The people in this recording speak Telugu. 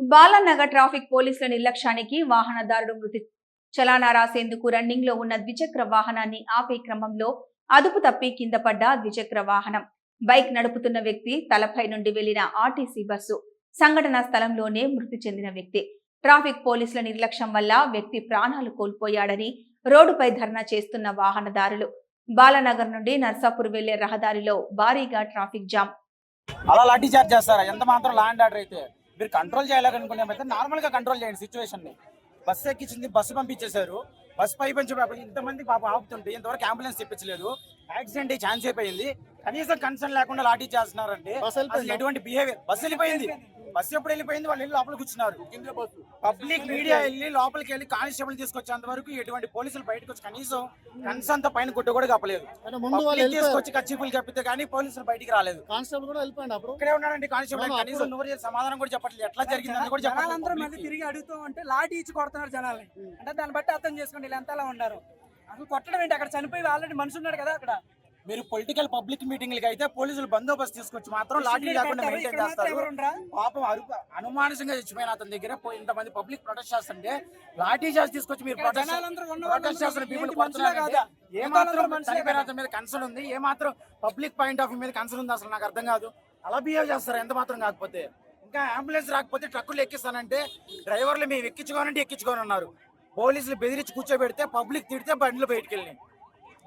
బాలానగర్ ట్రాఫిక్ పోలీసుల నిర్లక్ష్యానికి వాహనదారుడు మృతి చలానా రాసేందుకు రన్నింగ్లో ఉన్న ద్విచక్ర వాహనాన్ని ఆపే క్రమంలో అదుపు తప్పి కింద పడ్డ ద్విచక్ర వాహనం. బైక్ నడుపుతున్న వ్యక్తి తలపై నుండి వెళ్ళిన ఆర్టీసీ బస్సు సంఘటనా స్థలంలోనే మృతి చెందిన వ్యక్తి. ట్రాఫిక్ పోలీసుల నిర్లక్ష్యం వల్ల వ్యక్తి ప్రాణాలు కోల్పోయాడని రోడ్డుపై ధర్నా చేస్తున్న వాహనదారులు. బాలానగర్ నుండి నర్సాపూర్ వెళ్ళే రహదారిలో భారీగా ట్రాఫిక్ జామ్. అలా లాఠీ చార్జ్ చేస్తారా? ఎంత మాత్రం ల్యాండ్ ఆర్డర్ అయితే? మీరు కంట్రోల్ చేయాలనుకునే అయితే నార్మల్గా కంట్రోల్ చేయండి సిచ్యువేషన్ని. బస్సు ఎక్కించింది బస్సు పంపించేశారు. బస్సు పై పంచి ఇంతమంది పాప ఆపుతుంటే ఇంతవరకు అంబులెన్స్ తెప్పించలేదు. యాక్సిడెంట్ ఛాన్స్ అయిపోయింది. కనీసం కన్సర్న్ లేకుండా లాఠీ చేస్తున్నారంటే అసలు ఎటువంటి బిహేవియర్ బస్సు వెళ్ళిపోయింది. బస్సు ఎప్పుడు వెళ్ళిపోయింది? వాళ్ళు వెళ్ళి లోపల కూర్చున్నారు పబ్లిక్ మీడియా వెళ్ళి లోపలికి వెళ్ళి కానిస్టేబుల్ తీసుకొచ్చేంత వరకు ఎటువంటి పోలీసులు బయటకు వచ్చి కనీసం కన్సర్న్తో పైన గుడ్డ కూడా కప్పలేదు. తీసుకొచ్చి కచ్చిపులు కప్పితే కానీ పోలీసులు బయటికి రాలేదు. కానిస్టేబుల్ కూడా వెళ్ళిపోయింది అప్పుడు? ఇక్కడే ఉన్నాడండి కానిస్టేబుల్. కనీసం చేసి సమాధానం కూడా చెప్పట్లేదు. ఎట్లా జరిగిందని కూడా జనాలందరూ మళ్ళీ తిరిగి అడుగుతూ ఉంటే లాఠీ ఇచ్చి కొడుతున్నారు జనాల్ని. అంటే దాన్ని బట్టి అర్థం చేసుకోండి వీళ్ళు ఎంత అలా ఉన్నారు. అసలు కొట్టడం ఏంటి? అక్కడ చనిపోయి ఆల్రెడీ మనిషి ఉన్నాడు కదా అక్కడ. మీరు పొలిటికల్ పబ్లిక్ మీటింగ్లకి అయితే పోలీసులు బందోబస్తు తీసుకొచ్చి మాత్రం లాఠీ లేకుండా మెయింటైన్ చేస్తారు? పాపం అనుమానసంగా చచ్చిపోయిన అతని దగ్గర పోయి ఇంతమంది పబ్లిక్ ప్రొటెస్ట్ చేస్తుంటే లాఠీ చార్జ్ తీసుకొచ్చి మీరు ప్రొటెస్ట్ చేస్తున్న పీపుల్? ఏ మాత్రం చనిపోయిన? అతని మీద కన్సర్న్ ఉంది? ఏ మాత్రం పబ్లిక్ పాయింట్ ఆఫ్ వ్యూ మీద కన్సర్న్ ఉంది? అసలు నాకు అర్థం కాదు. అలా బిహేవ్ చేస్తారు ఎంత మాత్రం కాకపోతే. ఇంకా అంబులెన్స్ రాకపోతే ట్రక్కులు ఎక్కిస్తానంటే డ్రైవర్లు మేము ఎక్కించుకోనంటే ఎక్కించుకొని ఉన్నారు. పోలీసులు బెదిరించి కూర్చోబెడితే పబ్లిక్ తిడితే బండ్లు బయటికి వెళ్ళినాయి